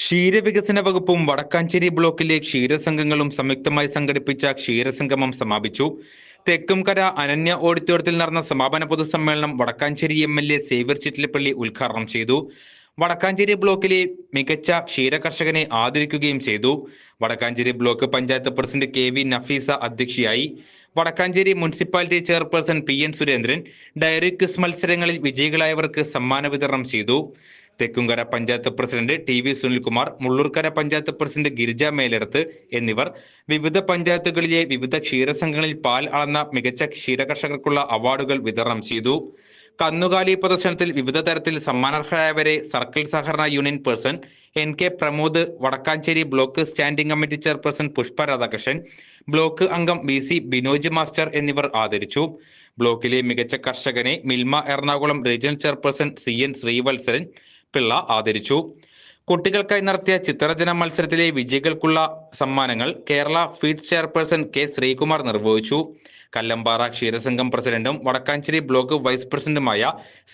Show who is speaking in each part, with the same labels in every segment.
Speaker 1: ക്ഷീരവികസന വകുപ്പും വടക്കാഞ്ചേരി ബ്ലോക്കിലെ ക്ഷീരസംഘങ്ങളും സംയുക്തമായി സംഘടിപ്പിച്ച ക്ഷീരസംഗമം സമാപിച്ചു. തെക്കുംകര അനന്യ ഓഡിറ്റോറിയത്തിൽ നടന്ന സമാപന പൊതുസമ്മേളനം Vadakkanchery M L A Xavier Chittilappally ഉദ്ഘാടനം ചെയ്തു. വടക്കാഞ്ചേരി ബ്ലോക്കിലെ മികച്ച ക്ഷീര കർഷകനെ ആദരിക്കുകയും ചെയ്തു. Vadakkanchery block panchayat president K V Nafeesa അധ്യക്ഷയായി. Vadakkanchery municipality chairperson P N Surendran dairy quiz മത്സരങ്ങളിൽ വിജയികളായവർക്ക് സമ്മാന വിതരണം ചെയ്തു. Thekkumkara panchayat president T V Sunilkumar Mullurkara panchayat president Girija Meleduth എന്നിവർ വിവിധ പഞ്ചായത്തുകളിലെ വിവിധ ക്ഷീരസംഘങ്ങളിൽ പാൽ അളന്ന മികച്ച ക്ഷീരകർഷകർക്കുള്ള അവാർഡുകൾ വിതരണം ചെയ്തു. കന്നുകാലി പ്രദർശനത്തിൽ വിവിധ തരത്തിൽ സമ്മാനർഹരായവരെ സർക്കിൾ സഹകരണ union person N K Pramod Vadakkanchery block standing committee chairperson Pushpa Radhakrishnan block അംഗം വി സി ബിനോജ് മാസ്റ്റർ എന്നിവർ ആദരിച്ചു. ബ്ലോക്കിലെ മികച്ച കർഷകനെ Milma Ernakulam regional chairperson C N Sreevalsaran Pillai ആദരിച്ചു. കുട്ടികൾക്കായി നടത്തിയ ചിത്രരചന മത്സരത്തിലെ വിജയികൾക്കുള്ള സമ്മാനങ്ങൾ Kerala feeds chairperson K Sreekumar നിർവഹിച്ചു. കല്ലമ്പാറ ക്ഷീരസംഘം പ്രസിഡന്റും വടക്കാഞ്ചേരി ബ്ലോക്ക് വൈസ് പ്രസിഡന്റുമായ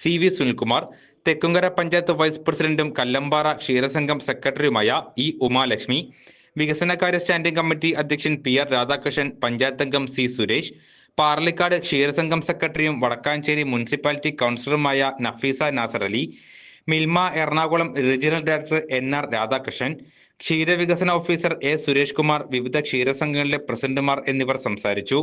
Speaker 1: C V Sunilkumar Thekkumkara panchayat vice പ്രസിഡന്റും കല്ലമ്പാറ ക്ഷീരസംഘം സെക്രട്ടറിയുമായ ഇ ഉമാലക്ഷ്മി വികസനകാര്യ സ്റ്റാൻഡിംഗ് കമ്മിറ്റി അധ്യക്ഷൻ പി ആർ രാധാകൃഷ്ണൻ പഞ്ചായത്ത് അംഗം സി സുരേഷ് പാർലിക്കാട് ക്ഷീരസംഘം സെക്രട്ടറിയും Vadakkanchery municipality കൗൺസിലറുമായ Nafeesa Nasar Ali Milma Ernakulam regional director N R Radhakrishnan ക്ഷീരവികസന ഓഫീസർ എ സുരേഷ് കുമാർ വിവിധ ക്ഷീരസംഘങ്ങളിലെ പ്രസിഡന്റുമാർ എന്നിവർ സംസാരിച്ചു.